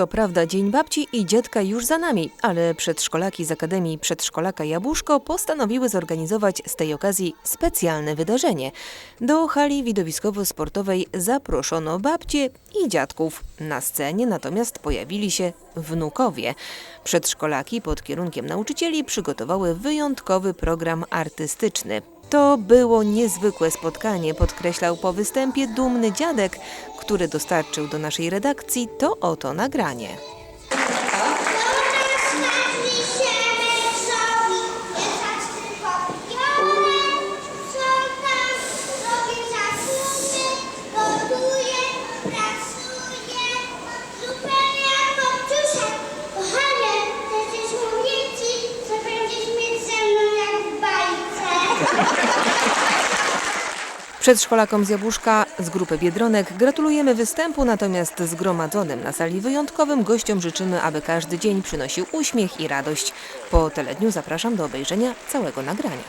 Co prawda Dzień Babci i Dziadka już za nami, ale przedszkolaki z Akademii Przedszkolaka Jabłuszko postanowiły zorganizować z tej okazji specjalne wydarzenie. Do hali widowiskowo-sportowej zaproszono babcie i dziadków. Na scenie natomiast pojawili się wnukowie. Przedszkolaki pod kierunkiem nauczycieli przygotowały wyjątkowy program artystyczny. To było niezwykłe spotkanie, podkreślał po występie dumny dziadek, który dostarczył do naszej redakcji to oto nagranie. Przedszkolakom z Jabłuszka z grupy Biedronek gratulujemy występu, natomiast zgromadzonym na sali wyjątkowym gościom życzymy, aby każdy dzień przynosił uśmiech i radość. Po teledniu zapraszam do obejrzenia całego nagrania.